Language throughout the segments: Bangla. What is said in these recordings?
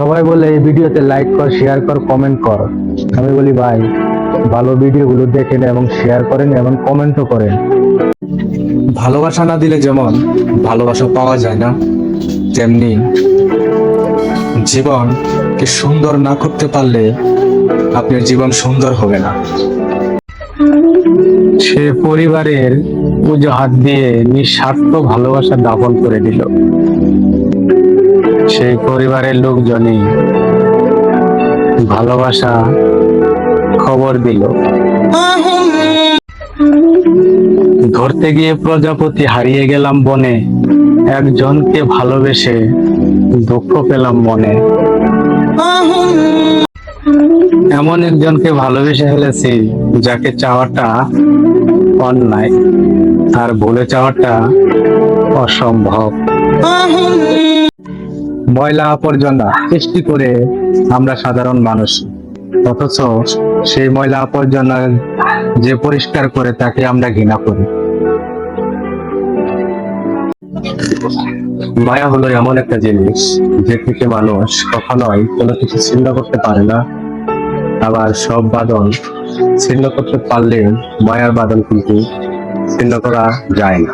সবাই বলে এই ভিডিওতে লাইক কর শেয়ার কর কমেন্ট কর। আমি বলি ভাই ভালো ভিডিওগুলো দেখেন এবং শেয়ার করেন এবং কমেন্টও করেন ভালোবাসা না দিলে যেমন ভালোবাসা পাওয়া যায় না তেমনি জীবনকে সুন্দর না করতে পারলে আপনার জীবন সুন্দর হবে না। সে পরিবারের পুজো হাত দিয়ে নিঃস্বার্থ ভালোবাসা দাপন করে দিল। সেই পরিবারের লোকজনই ভালোবাসা খবর দিল। ধরতে গিয়ে প্রজাপতি হারিয়ে গেলাম বনে। একজনকে ভালোবেসে দুঃখ পেলাম মনে। এমন একজনকে ভালোবেসে ফেলেছি যাকে চাওয়াটা অন্যায়। আর ভুলে চাওয়াটা অসম্ভব। ময়লা আবর্জনা সৃষ্টি করে আমরা সাধারণ মানুষ। অথচ সেই ময়লা আবর্জনা যে পরিষ্কার করে, তাকে আমরা ঘৃণা করি। মায়া হলো এমন একটা জিনিস যে থেকে মানুষ কখনোই কোনো কিছু ছিন্ন করতে পারে না। আবার সব বাদন ছিন্ন করতে পারলে মায়ার বাদন কিন্তু ছিন্ন করা যায় না।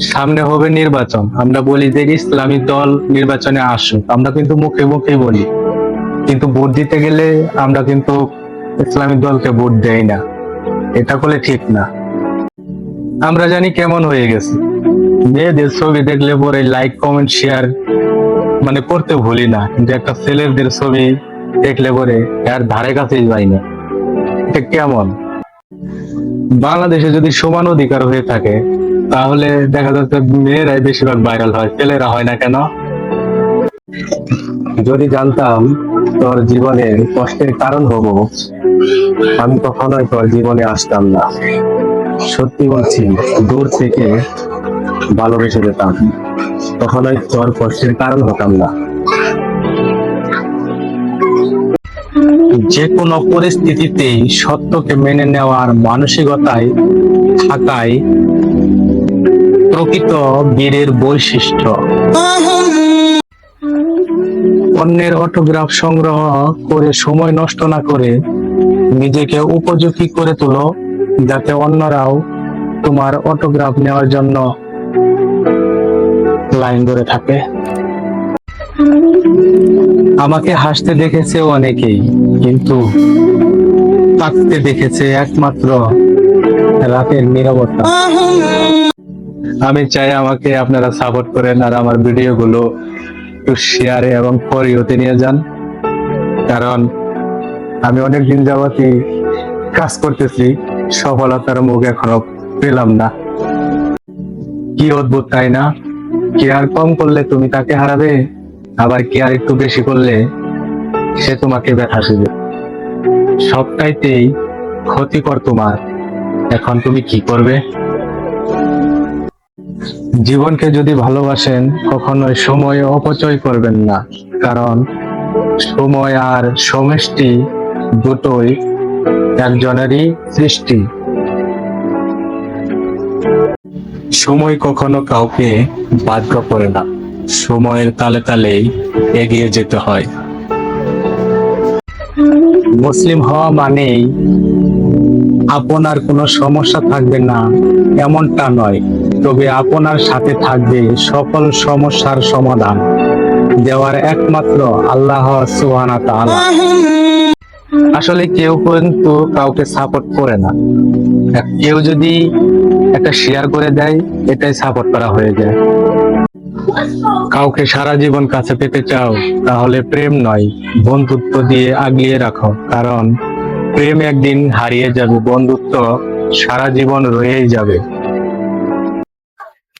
সামনে হবে নির্বাচন। আমরা বলি যে ইসলামী দল নির্বাচনে আসুক। আমরা কিন্তু মুখে মুখে বলি। কিন্তু ভোট দিতে গেলে আমরা কিন্তু ইসলামী দলকে ভোট দেই না। এটা করলে ঠিক না। আমরা জানি কেমন হয়ে গেছে। মেয়েদের ছবি দেখলে পরে লাইক কমেন্ট শেয়ার মানে করতে ভুলি না। কিন্তু একটা ছেলেদের ছবি দেখলে পরে আর ধারে কাছেই যাই না। এটা কেমন? বাংলাদেশে যদি সমান অধিকার হয়ে থাকে তাহলে দেখা যাচ্ছে মেয়েরাই বেশিরভাগ ভাইরাল হয়, ছেলেরা হয় না কেন? যদি জানতাম তোর জীবনের কষ্টের কারণ হব, আমি কখনোই তোর জীবনে আসতাম না। সত্যি বলছি, দূর থেকে ভালোবেসে যেতাম। কখনোই তোর কষ্টের কারণ হতাম না। যে কোনো পরিস্থিতিতেই সত্যকে মেনে নেওয়ার মানসিকতায় থাকাই প্রকৃত বীরের বৈশিষ্ট্য। অন্যের অটোগ্রাফ সংগ্রহ করে সময় নষ্ট না করে নিজেকে উপযোগী করে তোলো, যাতে অন্যরাও তোমার অটোগ্রাফ নেওয়ার জন্য লাইন ধরে থাকে। আমাকে হাসতে দেখেছে অনেকেই, কিন্তু কাঁদতে দেখেছে একমাত্র রাতের নিরবতা। আমি চাই আমাকে আপনারা সাপোর্ট করেন আর আমার ভিডিওগুলো একটু শেয়ারে এবং ফরিওতে নিয়ে যান। কারণ আমি অনেক দিন যাবতই কাজ করতেছি, সফলতার মুখ এখনও পেলাম না। কি অদ্ভুত, তাই না? কেয়ার কম করলে তুমি তাকে হারাবে? আবার কেয়ার একটু বেশি করলে সে তোমাকে ব্যথা দেবে? সবটাইতেই ক্ষতিকর তোমার। এখন তুমি কি করবে? জীবনকে যদি ভালোবাসেন, কখনোই সময় অপচয় করবেন না। কারণ সময় আর সমষ্টি দুটোই একজনেরই সৃষ্টি। সময় কখনো কাউকে বাধ্য করে না। সময়ের তালে তালেই এগিয়ে যেতে হয়। মুসলিম হওয়া মানেই আপনার কোনো সমস্যা থাকবে না, এমনটা নয়। তবে আপনার সাথে থাকবে সকল সমস্যার সমাধান দেওয়ার একমাত্র আল্লাহ তাআলা। আসলে কেউ কিন্তু কাউকে সাপোর্ট করে না। কেউ যদি একটা শেয়ার করে দেয়, এটাই সাপোর্ট করা হয়ে যায়। কাউকে সারা জীবন কাছে পেতে চাও, তাহলে প্রেম নয়, বন্ধুত্ব দিয়ে আগলিয়ে রাখো। কারণ প্রেম একদিন হারিয়ে যাবে, বন্ধুত্ব সারা জীবন রয়েই যাবে।